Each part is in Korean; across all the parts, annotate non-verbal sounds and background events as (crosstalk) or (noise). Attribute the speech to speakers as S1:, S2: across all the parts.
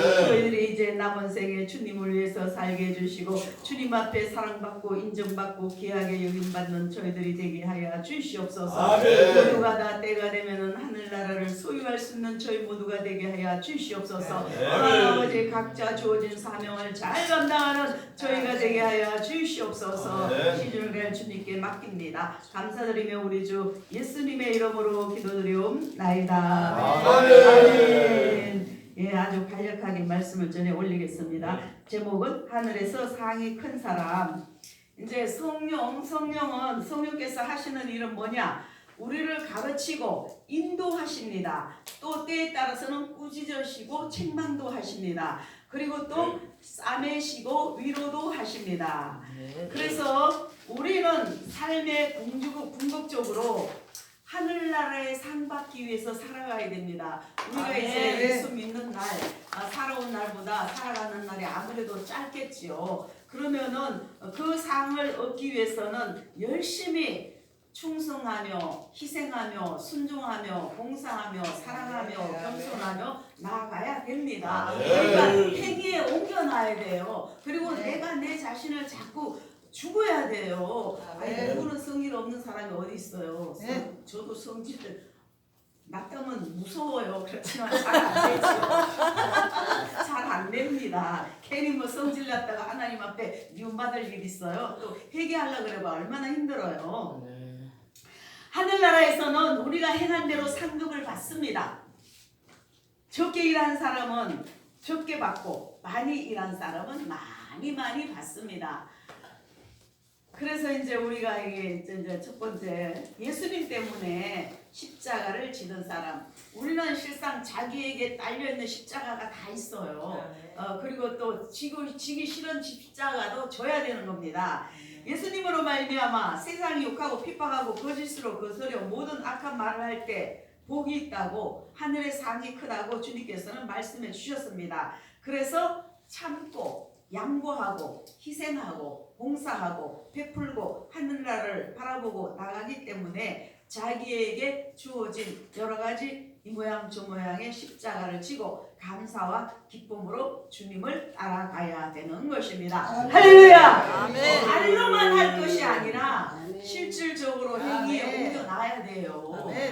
S1: 저희들이 이제 남은 생에 주님을 위해서 살게 해주시고 주님 앞에 사랑받고 인정받고 귀하게 여김받는 저희들이 되게 하여 주시옵소서.
S2: 아멘.
S1: 모두가 다 때가 되면은 하늘나라를 소유할 수 있는 저희 모두가 되게 하여 주시옵소서. 하나님 아버지 각자 주어진 사명을 잘 감당하는 저희가 되게 하여 주시옵소서.
S2: 아멘.
S1: 시즌을 갈 주님께 맡깁니다. 감사드리며 우리 주 예수님의 이름으로 기도드리옵나이다. 아멘. 예, 아주 간략하게 말씀을 전해 올리겠습니다. 제목은 하늘에서 상이 큰 사람. 이제 성령, 성령은 성령께서 하시는 일은 뭐냐? 우리를 가르치고 인도하십니다. 또 때에 따라서는 꾸짖으시고 책망도 하십니다. 그리고 또 싸매시고 위로도 하십니다. 그래서 우리는 삶의 궁극적으로 하늘나라에 상 받기 위해서 살아가야 됩니다. 우리가
S3: 아멘.
S1: 이제 예수 믿는 날, 아, 살아온 날보다 살아가는 날이 아무래도 짧겠지요. 그러면은 그 상을 얻기 위해서는 열심히 충성하며 희생하며 순종하며 봉사하며 사랑하며
S3: 아멘.
S1: 겸손하며 나아가야 됩니다. 그러니까 행위에 옮겨놔야 돼요. 그리고
S3: 네.
S1: 내가 내 자신을 자꾸 죽어야 돼요. 아니
S3: 아멘.
S1: 누구는 성질 없는 사람이 어디 있어요? 성-
S3: 네.
S1: 저도 성질을 낙담은 무서워요. 그렇지만 잘 안 되죠. (laughs) 잘 안 됩니다. 괜히 뭐 성질 났다가 하나님 앞에 미움받을 일 있어요. 또 회개하려 그래봐 얼마나 힘들어요. 하늘나라에서는 우리가 행한 대로 상급을 받습니다. 적게 일한 사람은 적게 받고 많이 일한 사람은 많이 많이 받습니다. 그래서 이제 우리가 이게 이제 첫 번째 예수님 때문에 십자가를 지는 사람. 우리는 실상 자기에게 딸려 있는 십자가가 다 있어요. 어, 그리고 또 지고 지기 싫은 십자가도 져야 되는 겁니다. 예수님으로 말미암아 세상이 욕하고 핍박하고 거짓으로 거스려 모든 악한 말을 할 때 복이 있다고 하늘의 상이 크다고 주님께서는 말씀해 주셨습니다. 그래서 참고 양보하고 희생하고 봉사하고 베풀고 하늘나라를 바라보고 나가기 때문에 자기에게 주어진 여러 가지 이 모양 저 모양의 십자가를 지고 감사와 기쁨으로 주님을 따라가야 되는 것입니다. 할렐루야!
S3: 아멘.
S1: 말로만 할 것이 아니라
S3: 아멘.
S1: 실질적으로 행위에
S3: 아멘.
S1: 옮겨놔야 돼요.
S3: 아멘.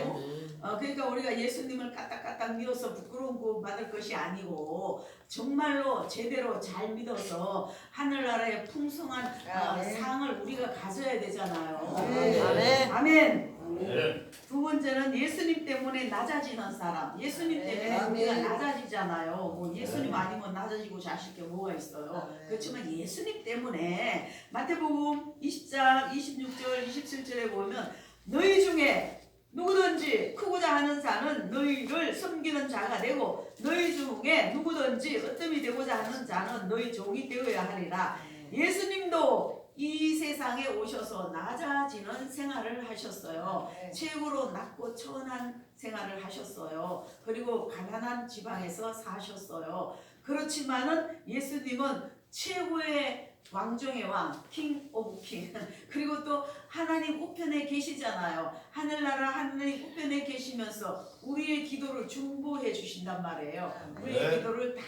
S1: 어, 그러니까 우리가 예수님을 까딱까딱 믿어서 부끄러운 거 받을 것이 아니고 정말로 제대로 잘 믿어서 하늘나라의 풍성한 어. 상을 우리가 가져야 되잖아요.
S3: 아멘. 아멘.
S1: 아멘.
S2: 네.
S1: 두 번째는 예수님 때문에 낮아지는 사람. 예수님 때문에. 우리가 낮아지잖아요. 뭐 예수님 아니면 낮아지고 자실 게 뭐가 있어요. 그렇지만 예수님 때문에 마태복음 20장 26절 27절에 보면 너희 중에 누구든지 크고자 하는 자는 너희를 섬기는 자가 되고 너희 중에 누구든지 으뜸이 되고자 하는 자는 너희 종이 되어야 하리라. 예수님도 이 세상에 오셔서 낮아지는 생활을 하셨어요. 최고로 낮고 천한 생활을 하셨어요. 그리고 가난한 지방에서 사셨어요. 그렇지만은 예수님은 최고의 왕중의 왕, 킹 오브 킹. 그리고 또 하나님 우편에 계시잖아요. 하늘나라 하나님 우편에 계시면서 우리의 기도를 중보해 주신단 말이에요. 우리의
S2: 네.
S1: 기도를 다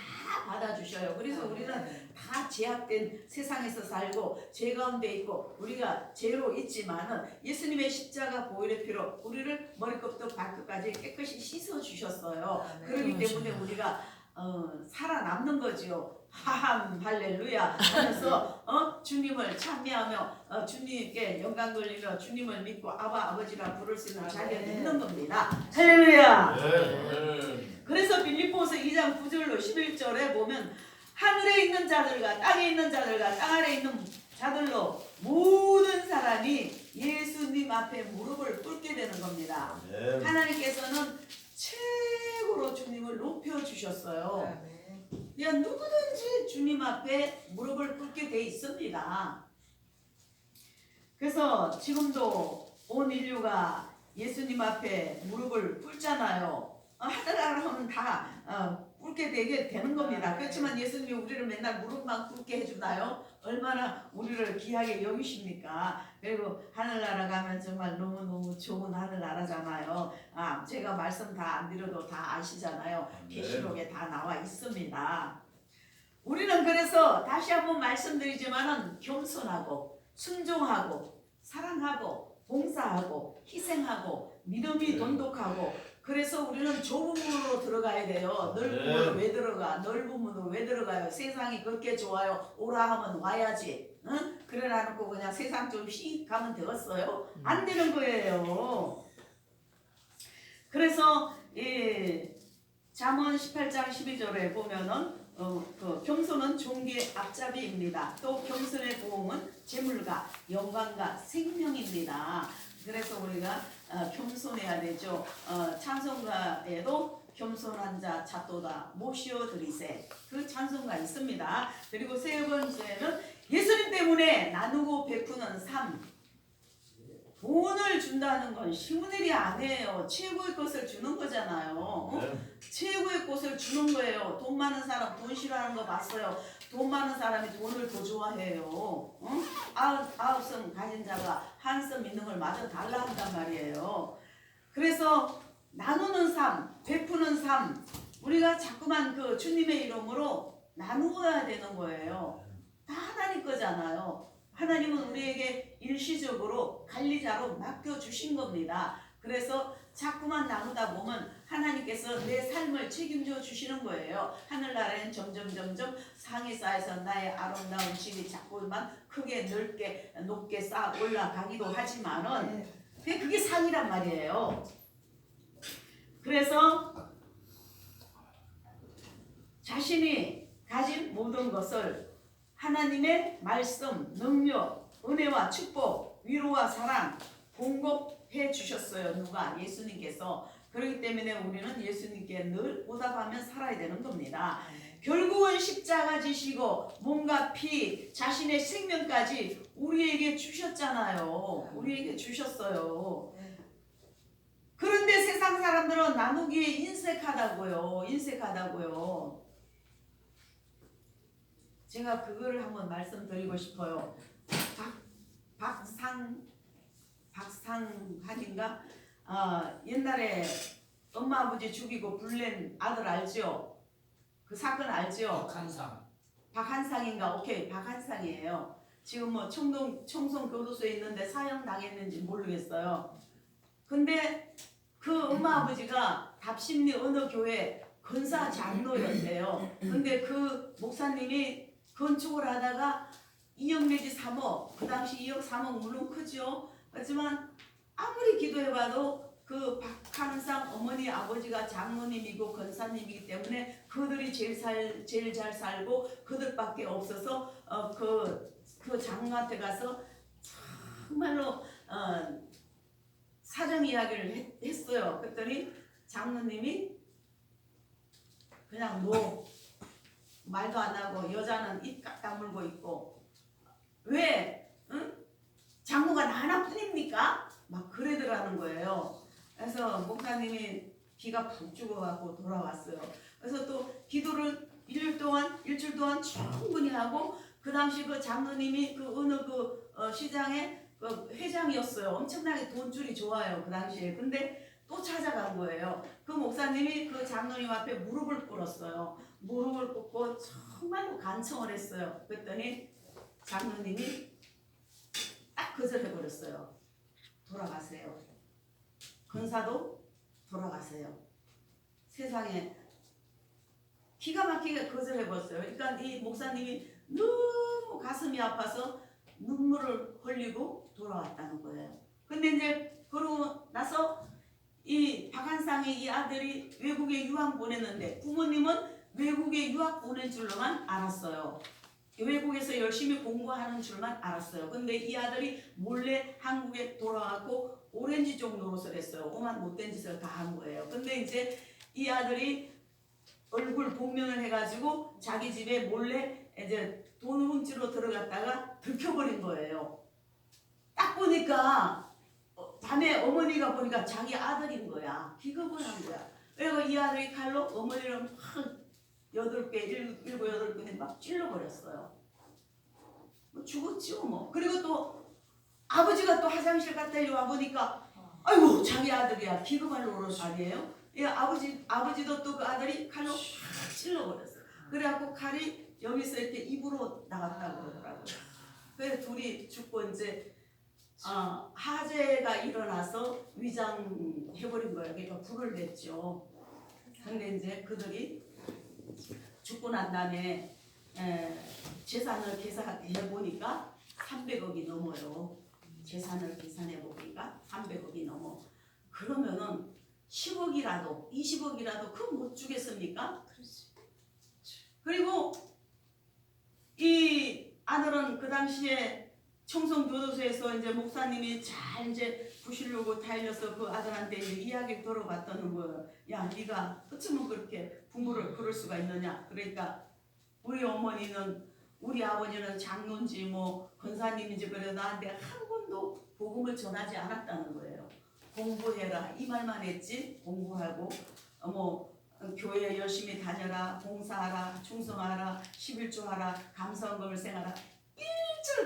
S1: 받아주셔요. 그래서 우리는 다 제약된 세상에서 살고 죄 가운데 있고 우리가 죄로 있지만은 예수님의 십자가 보혈의 피로 우리를 머리끝부터 발끝까지 깨끗이 씻어 주셨어요. 그렇기 때문에 우리가 어, 살아남는 거지요. 하함 할렐루야 하면서 어, 주님을 찬미하며 어, 주님께 영광 돌리며 주님을 믿고 아바 아버지라 부를 수 있는 자리에
S3: 아멘.
S1: 있는 겁니다. 할렐루야.
S2: 네.
S1: 그래서 빌립보서 2장 9절로 11절에 보면 하늘에 있는 자들과 땅에 있는 자들과 땅 아래 있는 자들로 모든 사람이 예수님 앞에 무릎을 꿇게 되는 겁니다.
S2: 네.
S1: 하나님께서는 최고로 주님을 높여 주셨어요. 그냥 누구든지 주님 앞에 무릎을 꿇게 돼 있습니다. 그래서 지금도 온 인류가 예수님 앞에 무릎을 꿇잖아요. 어, 하늘나라 하면 다 어, 꿇게 되게 되는 겁니다. 그렇지만 예수님이 우리를 맨날 무릎만 꿇게 해주나요? 얼마나 우리를 귀하게 여기십니까? 그리고 하늘나라 가면 정말 너무너무 좋은 하늘나라잖아요. 아, 제가 말씀 다 안 드려도 다 아시잖아요. 계시록에 다 나와 있습니다. 우리는 그래서 다시 한번 말씀드리지만은 겸손하고 순종하고 사랑하고 봉사하고 희생하고 믿음이
S3: 네.
S1: 돈독하고 그래서 우리는 좁은 문으로 들어가야 돼요. 넓은
S3: 네.
S1: 문으로 왜 들어가? 넓은 문으로 왜 들어가요? 세상이 그렇게 좋아요. 오라 하면 와야지. 응? 그래 놔놓고 그냥 세상 좀씩 가면 되었어요? 안 되는 거예요. 그래서 이 잠언 18장 12절에 보면은 어, 그 겸손은 종기의 앞잡이입니다. 또 겸손의 보험은 재물과 영광과 생명입니다. 그래서 우리가 어, 겸손해야 되죠. 어, 찬송가에도 겸손한 자 찾도다 모시어 드리세 그 찬송가 있습니다. 그리고 세 번째는 예수님 때문에 나누고 베푸는 삶. 돈을 준다는 건 쉬운 일이 아니에요. 최고의 것을 주는 거잖아요. 어?
S3: 네.
S1: 최고의 꽃을 주는 거예요. 돈 많은 사람 돈 싫어하는 거 봤어요. 돈 많은 사람이 돈을 더 좋아해요. 응? 아홉, 아홉 성 가진 자가 한성 있는 걸 마저 달라 한단 말이에요. 그래서 나누는 삶, 베푸는 삶, 우리가 자꾸만 그 주님의 이름으로 나누어야 되는 거예요. 다 하나님 거잖아요. 하나님은 우리에게 일시적으로 관리자로 맡겨주신 겁니다. 그래서 자꾸만 나누다 보면 하나님께서 내 삶을 책임져 주시는 거예요. 하늘나라엔 점점 점점 상이 쌓여서 나의 아름다운 집이 자꾸만 크게 넓게 높게 쌓아 올라가기도 하지만은 그게 그게 상이란 말이에요. 그래서 자신이 가진 모든 것을 하나님의 말씀, 능력, 은혜와 축복, 위로와 사랑 공급해 주셨어요. 누가? 예수님께서. 그렇기 때문에 우리는 예수님께 늘 보답하며 살아야 되는 겁니다. 결국은 십자가 지시고 몸과 피, 자신의 생명까지 우리에게 주셨잖아요. 우리에게 주셨어요. 그런데 세상 사람들은 나누기에 인색하다고요. 인색하다고요. 제가 그거를 한번 말씀드리고 싶어요. 박, 박상 박상한인가? 아 옛날에 엄마 아버지 죽이고 불낸 아들 알죠? 그 사건 알죠?
S2: 박한상
S1: 박한상인가? 오케이 박한상이에요. 지금 뭐 청동 청송 교도소에 있는데 사형 당했는지 모르겠어요. 근데 그 엄마 아버지가 답심리 어느 교회 건사 장로였대요. 근데 그 목사님이 건축을 하다가 2억 내지 3억 그 당시 2억 3억 물론 크죠. 하지만 아무리 기도해봐도 그 박한상 어머니 아버지가 장로님이고 건사님이기 때문에 그들이 제일 살 제일 잘 살고 그들밖에 없어서 어그 그 장로한테 가서 정말로 어 사정 이야기를 했, 했어요. 그랬더니 장로님이 그냥 뭐 말도 안 하고 여자는 입깍 다물고 있고 왜 응? 장모가 나 하나뿐입니까? 막 그러더라는 거예요. 그래서 목사님이 기가 푹 죽어갖고 돌아왔어요. 그래서 또 기도를 일주일 동안 일주일 동안 충분히 하고 그 당시 그 장로님이 그 어느 그 어, 시장에 그 회장이었어요. 엄청나게 돈줄이 좋아요 그 당시에. 근데 또 찾아간 거예요. 그 목사님이 그 장로님 앞에 무릎을 꿇었어요. 무릎을 꿇고 정말로 간청을 했어요. 그랬더니 장로님이 딱 거절해 버렸어요. 돌아가세요. 건사도 돌아가세요. 세상에 기가 막히게 거절해 버렸어요. 그러니까 이 목사님이 너무 가슴이 아파서 눈물을 흘리고 돌아왔다는 거예요. 근데 이제 그러고 나서 이 박한상의 이 아들이 외국에 유학 보냈는데 부모님은 외국에 유학 보낸 줄로만 알았어요. 외국에서 열심히 공부하는 줄만 알았어요. 근데 이 아들이 몰래 한국에 돌아가고 오렌지 쪽 노릇을 했어요. 오만 못된 짓을 다 한 거예요. 근데 이제 이 아들이 얼굴 복면을 해가지고 자기 집에 몰래 이제 돈 훔치러 들어갔다가 들켜버린 거예요. 딱 어머니가 보니까 자기 아들인 거야. 기겁을 한 거야. 그리고 이 아들이 칼로 어머니를 확 여덟 개, 일- 일곱 여덟 개막 찔러버렸어요. 뭐 죽었지요 뭐. 그리고 또 아버지가 또 화장실 갔다 이리 와 보니까 아이고 자기 아들이야 기겁할 노릇 아니에요? 이 아버지 아버지도 또 그 아들이 칼로 확 찔러버렸어. 그래갖고 칼이 여기서 이렇게 입으로 나갔다고 그러더라고요. 그래서 둘이 죽고 이제 아, 화재가 일어나서 위장해버린 거예요. 그러니까 불을 냈죠. 근데 이제 그들이 죽고 난 다음에 에, 재산을 계산해 보니까 300억이 넘어요. 재산을 계산해 보니까 300억이 넘어. 그러면은 10억이라도 20억이라도 그 못 주겠습니까? 그리고 이 아들은 그 당시에 청송교도소에서 이제 목사님이 잘 이제 부시려고 달려서 그 아들한테 이제 이야기를 들어봤다는 거예요. 야, 네가 어쩌면 그렇게 부모를 그럴 수가 있느냐? 그러니까 우리 어머니는 우리 아버지는 장로인지 뭐 권사님인지 그래 나한테 한 번도 복음을 전하지 않았다는 거예요. 공부해라. 이 말만 했지 공부하고. 어, 뭐 어, 교회 열심히 다녀라. 봉사하라. 충성하라. 11조 하라. 감사원금을 생하라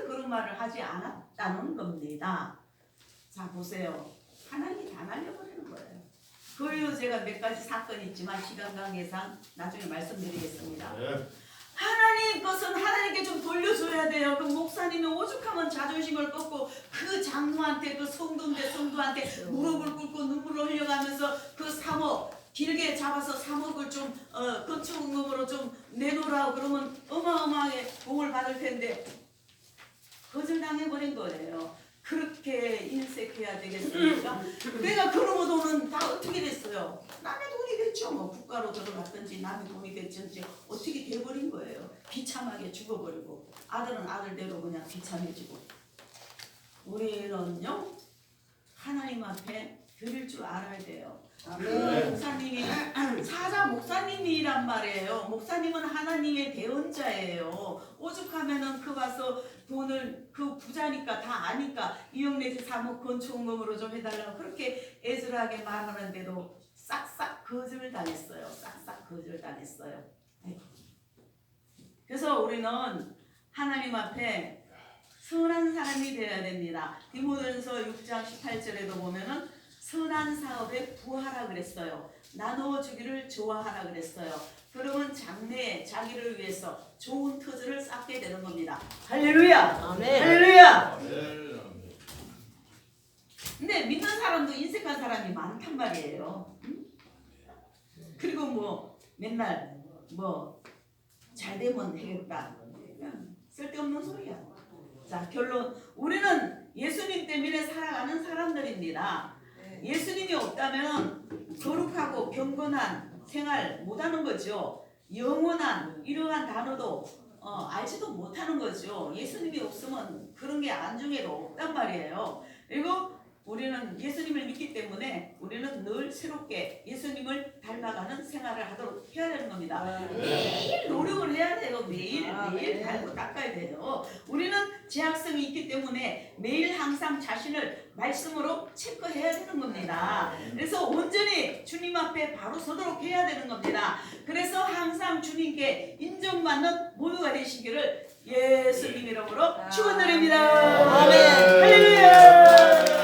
S1: 그런 말을 하지 않았다는 겁니다. 자 보세요. 하나님이 다 날려버리는 거예요. 그 이후 제가 몇 가지 사건이 있지만 시간 관계상 나중에 말씀드리겠습니다.
S3: 네.
S1: 하나님 것은 하나님께 좀 돌려줘야 돼요. 그 목사님이 오죽하면 자존심을 꺾고 그 장로한테 그 성도인데 성도한테 무릎을 꿇고 눈물을 흘려가면서 그 3억 길게 잡아서 3억을 좀 어, 건축금으로 좀 내놓으라고 그러면 어마어마하게 복을 받을 텐데 거절당해버린 거예요. 그렇게 인색해야 되겠습니까? 내가 그러고 돈은 다 어떻게 됐어요? 남의 돈이 됐죠. 뭐 국가로 들어갔든지 남의 돈이 됐든지 어떻게 돼버린 거예요. 비참하게 죽어버리고 아들은 아들대로 그냥 비참해지고 우리는요 하나님 앞에 드릴 줄 알아야 돼요. 그 목사님이 사자 목사님이란 말이에요. 목사님은 하나님의 대언자예요. 오죽하면은 그 와서 돈을 그 부자니까 다 아니까 이용내지 사목 건축금으로 좀 해달라고 그렇게 애절하게 말하는데도 싹싹 거절 당했어요. 싹싹 거절 당했어요. 아이고. 그래서 우리는 하나님 앞에 선한 사람이 되어야 됩니다. 디모데전서 6장 18절에도 보면은 선한 사업에 부하라 그랬어요. 나누어 주기를 좋아하라 그랬어요. 그러면 장래에 자기를 위해서 좋은 터즈를 쌓게 되는 겁니다. 할렐루야!
S2: 아멘.
S1: 할렐루야!
S3: 네.
S1: 근데 믿는 사람도 인색한 사람이 많단 말이에요. 응? 그리고 뭐 맨날 뭐 잘 되면 되겠다. 그냥 쓸데없는 소리야. 자 결론 우리는 예수님 때문에 살아가는 사람들입니다. 예수님이 없다면 거룩하고 경건한 생활 못하는 거죠. 영원한 이러한 단어도 어, 알지도 못하는 거죠. 예수님이 없으면 그런 게 안중에도 없단 말이에요. 그리고 우리는 예수님을 믿기 때문에 우리는 늘 새롭게 예수님을 닮아가는 생활을 하도록 해야 되는 겁니다. 매일 노력을 해야 돼요. 매일
S2: 아,
S1: 매일
S2: 네.
S1: 닮고 닦아야 돼요. 우리는 제약성이 있기 때문에 매일 항상 자신을 말씀으로 체크해야 되는 겁니다. 그래서 온전히 주님 앞에 바로 서도록 해야 되는 겁니다. 그래서 항상 주님께 인정받는 모두가 되시기를 예수님 이름으로 축원드립니다.
S2: 아멘.
S1: 할렐루야.